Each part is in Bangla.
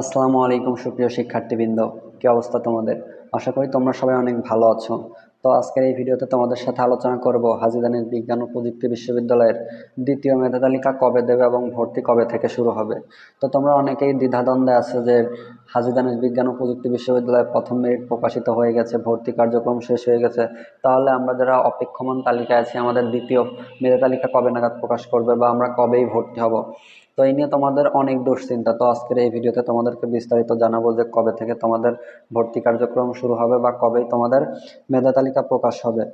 আসসালামু আলাইকুম সুপ্রিয় শিক্ষার্থীবৃন্দ। কী অবস্থা তোমাদের? আশা করি তোমরা সবাই অনেক ভালো আছো। তো আজকের এই ভিডিওতে তোমাদের সাথে আলোচনা করব হাজিদানের বিজ্ঞান ও প্রযুক্তি বিশ্ববিদ্যালয়ের দ্বিতীয় মেধা তালিকা কবে দেবে এবং ভর্তি কবে থেকে শুরু হবে। তো তোমরা অনেকেই দ্বিধাদ্বন্দ্বে আছে যে হাজিদানের বিজ্ঞান ও প্রযুক্তি বিশ্ববিদ্যালয়ের প্রথম মেরিট প্রকাশিত হয়ে গেছে, ভর্তি কার্যক্রম শেষ হয়ে গেছে। তাহলে আমরা যারা অপেক্ষমান তালিকায় আছি, আমাদের দ্বিতীয় মেধা তালিকা কবে নাগাদ প্রকাশ করবে বা আমরা কবেই ভর্তি হব? তো এই নিয়ে তোমাদের অনেক দুশ্চিন্তা। তো আজকের এই ভিডিওতে তোমাদেরকে বিস্তারিত জানাব যে কবে থেকে তোমাদের ভর্তি কার্যক্রম শুরু হবে বা কবেই তোমাদের মেধা তালিকা প্রকাশ হবে।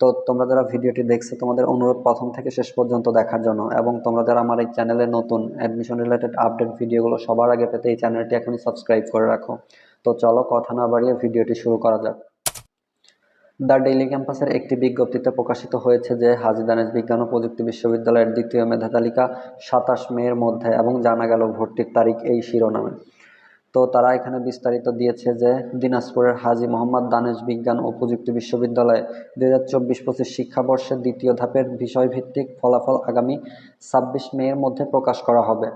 তো তোমরা যারা ভিডিওটি দেখছ, তোমাদের অনুরোধ প্রথম থেকে শেষ পর্যন্ত দেখার জন্য এবং তোমরা যারা আমার এই চ্যানেলে নতুন অ্যাডমিশন রিলেটেড আপডেট ভিডিওগুলো সবার আগে পেতে এই চ্যানেলটি এখনই সাবস্ক্রাইব করে রাখো। তো চলো কথা না বাড়িয়ে ভিডিওটি শুরু করা যাক। দ্য ডেইলি ক্যাম্পাসের একটি বিজ্ঞপ্তিতে প্রকাশিত হয়েছে যে হাজী দানেশ বিজ্ঞান ও প্রযুক্তি বিশ্ববিদ্যালয়ের দ্বিতীয় মেধা তালিকা সাতাশ মের মধ্যে এবং জানা গেল ভর্তির তারিখ এই শিরোনামে। তো তারা এখানে বিস্তারিত দিয়েছে যে দিনাজপুরের হাজী মোহাম্মদ দানেশ বিজ্ঞান ও প্রযুক্তি বিশ্ববিদ্যালয়ে দুই হাজার চব্বিশ পঁচিশ শিক্ষাবর্ষের দ্বিতীয় ধাপের বিষয়ভিত্তিক ফলাফল আগামী ছাব্বিশ মের মধ্যে প্রকাশ করা হবে।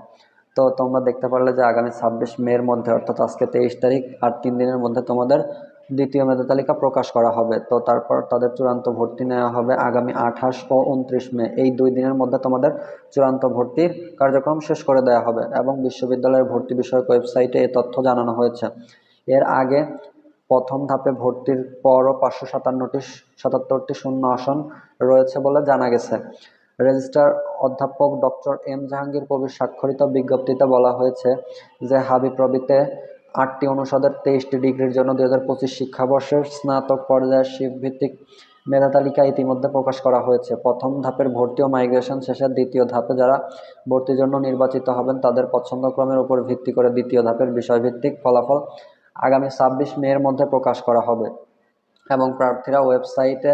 তো তোমরা দেখতে পারলে যে আগামী ছাব্বিশ মের মধ্যে, অর্থাৎ আজকে তেইশ তারিখ, আর তিন দিনের মধ্যে তোমাদের দ্বিতীয় মেধা তালিকা প্রকাশ করা হবে। তো তারপর তাদের চূড়ান্ত ভর্তি নেওয়া হবে আগামী আঠাশ ও উনত্রিশ মে। এই দুই দিনের মধ্যে তোমাদের চূড়ান্ত ভর্তির কার্যক্রম শেষ করে দেওয়া হবে এবং বিশ্ববিদ্যালয়ের ভর্তি বিষয়ক ওয়েবসাইটে এই তথ্য জানানো হয়েছে। এর আগে প্রথম ধাপে ভর্তির পরও পাঁচশো সাতান্নটি সাতাত্তরটি শূন্য আসন রয়েছে বলে জানা গেছে। রেজিস্ট্রার অধ্যাপক ডক্টর এম জাহাঙ্গীর কবির স্বাক্ষরিত বিজ্ঞপ্তিতে বলা হয়েছে যে হাবি হাবিপ্রবিতে আটটি অনুষদের তেইশটি ডিগ্রির জন্য দুই হাজার পঁচিশ শিক্ষাবর্ষের স্নাতক পর্যায়ের শিফভিত্তিক মেধা তালিকা ইতিমধ্যে প্রকাশ করা হয়েছে। প্রথম ধাপের ভর্তি ও মাইগ্রেশন শেষে দ্বিতীয় ধাপে যারা ভর্তির জন্য নির্বাচিত হবেন, তাদের পছন্দক্রমের উপর ভিত্তি করে দ্বিতীয় ধাপের বিষয়ভিত্তিক ফলাফল আগামী ছাব্বিশ মের মধ্যে প্রকাশ করা হবে। এবং প্রার্থীরা ওয়েবসাইটে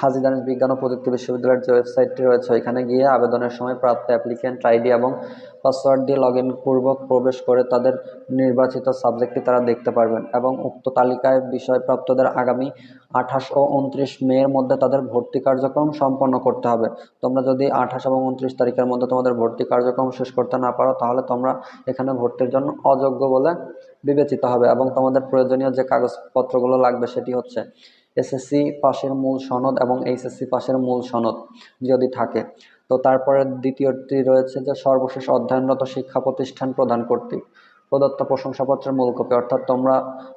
হাজি দানেশ বিজ্ঞান ও প্রযুক্তি বিশ্ববিদ্যালয়ের যে ওয়েবসাইটটি রয়েছে, ওইখানে গিয়ে আবেদনের সময় প্রাপ্ত অ্যাপ্লিকেন্ট আইডি এবং পাসওয়ার্ড দিয়ে লগ পূর্বক প্রবেশ করে তাদের নির্বাচিত সাবজেক্টটি তারা দেখতে পারবেন এবং উক্ত তালিকায় বিষয়প্রাপ্তদের আগামী আঠাশ ও উনত্রিশ মের মধ্যে তাদের ভর্তি কার্যক্রম সম্পন্ন করতে হবে। তোমরা যদি আঠাশ এবং উনত্রিশ তারিখের মধ্যে তোমাদের ভর্তি কার্যক্রম শেষ করতে না পারো, তাহলে তোমরা এখানে ভর্তির জন্য অযোগ্য বলে বিবেচিত হবে এবং তোমাদের প্রয়োজনীয় যে কাগজপত্রগুলো লাগবে সেটি হচ্ছে এসএসসি পাশের মূল সনদ এবং এইচএসসি পাশের মূল সনদ যদি থাকে। তো তারপরে দ্বিতীয়টি রয়েছে যে সর্বশেষ অধ্যয়নরত শিক্ষা প্রতিষ্ঠান প্রদান কর্তৃক প্রদত্ত প্রশংসাপত্রের মূল কপি। অর্থাৎ তোমরা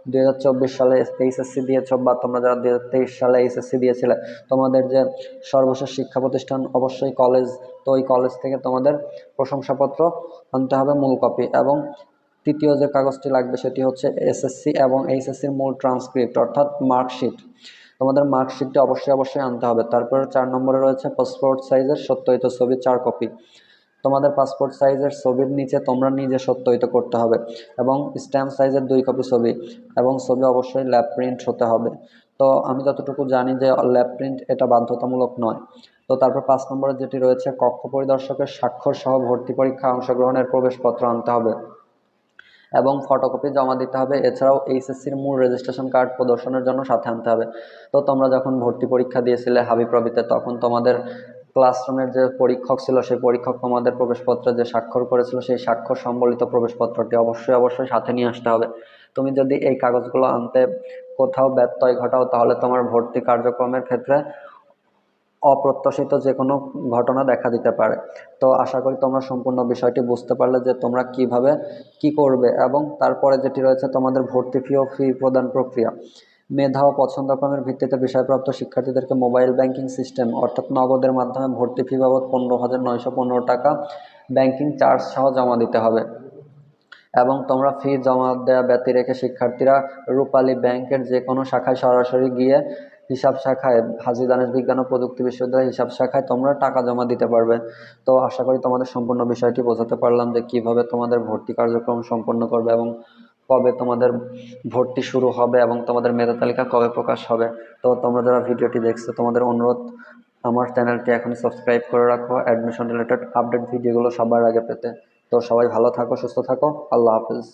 দুই হাজার চব্বিশ সালে এইচএসসি দিয়েছ বা তোমরা যারা দুই হাজার তেইশ সালে এইচএসসি দিয়েছিলে, তোমাদের যে সর্বশেষ শিক্ষা প্রতিষ্ঠান অবশ্যই কলেজ, তো ওই কলেজ থেকে তোমাদের প্রশংসাপত্র আনতে হবে মূল কপি। এবং তৃতীয় যে কাগজটি লাগবে সেটি হচ্ছে এসএসসি এবং এইচএসসির মূল ট্রান্সক্রিপ্ট অর্থাৎ মার্কশিট তোমাদের মার্কশিটটি অবশ্যই অবশ্যই আনতে হবে। তারপর চার নম্বরে রয়েছে পাসপোর্ট সাইজের সত্যায়িত ছবি চার কপি তোমাদের পাসপোর্ট সাইজের ছবির নিচে তোমরা নিজে সত্যায়িত করতে হবে এবং স্ট্যাম্প সাইজের দুই কপি ছবি এবং ছবি অবশ্যই ল্যাব প্রিন্ট হতে হবে। তো আমি যতটুকু জানি যে ল্যাব প্রিন্ট এটা বাধ্যতামূলক নয়। তো তারপর পাঁচ নম্বরে যেটি রয়েছে, কক্ষ পরিদর্শকের স্বাক্ষর সহ ভর্তি পরীক্ষা অংশগ্রহণের প্রবেশপত্র আনতে হবে। এবং ফটোকপি জমা দিতে হবে। এছাড়াও এইচএসসির মূল রেজিস্ট্রেশন কার্ড প্রদর্শনের জন্য সাথে আনতে হবে। তো তোমরা যখন ভর্তি পরীক্ষা দিয়েছিলে হাবিপ্রবিতে তখন তোমাদের ক্লাসরুমের যে পরীক্ষক ছিল, সেই পরীক্ষক তোমাদের প্রবেশপত্রে যে স্বাক্ষর করেছিল, সেই স্বাক্ষর সম্বলিত প্রবেশপত্রটি অবশ্যই অবশ্যই সাথে নিয়ে আসতে হবে। তুমি যদি এই কাগজগুলো আনতে কোথাও ব্যত্যয় ঘটাও, তাহলে তোমার ভর্তি কার্যক্রমের ক্ষেত্রে অপ্রত্যাশিত যে কোনো ঘটনা দেখা দিতে পারে। তো আশা করি তোমরা সম্পূর্ণ বিষয়টি বুঝতে পারলে যে তোমরা কীভাবে কি করবে এবং তারপরে যেটি রয়েছে তোমাদের ভর্তি ফি ও ফি প্রদান প্রক্রিয়া। মেধা ও পছন্দক্রমের ভিত্তিতে বিষয়প্রাপ্ত শিক্ষার্থীদেরকে মোবাইল ব্যাংকিং সিস্টেম অর্থাৎ নগদের মাধ্যমে ভর্তি ফি বাবদ পনেরো হাজার নয়শো পনেরো টাকা ব্যাংকিং চার্জ সহ জমা দিতে হবে। এবং তোমরা ফি জমা দেওয়া ব্যতি রেখে শিক্ষার্থীরা রূপালী ব্যাংকের যে কোনো শাখায় সরাসরি গিয়ে হিসাব শাখায়, হাজি দানেশ বিজ্ঞান ও প্রযুক্তি বিশ্ববিদ্যালয় হিসাব শাখায় তোমরা টাকা জমা দিতে পারবে। তো আশা করি তোমাদের সম্পূর্ণ বিষয়টি বোঝাতে পারলাম যে কীভাবে তোমাদের ভর্তি কার্যক্রম সম্পন্ন করবে এবং কবে তোমাদের ভর্তি শুরু হবে এবং তোমাদের মেধা তালিকা কবে প্রকাশ হবে। তো তোমরা যারা ভিডিওটি দেখছ, তোমাদের অনুরোধ, আমার চ্যানেলটি এখন সাবস্ক্রাইব করে রাখো। অ্যাডমিশন রিলেটেড আপডেট ভিডিওগুলো সবার আগে পেতে। তো সবাই ভালো থাকো, সুস্থ থাকো। আল্লাহ হাফিজ।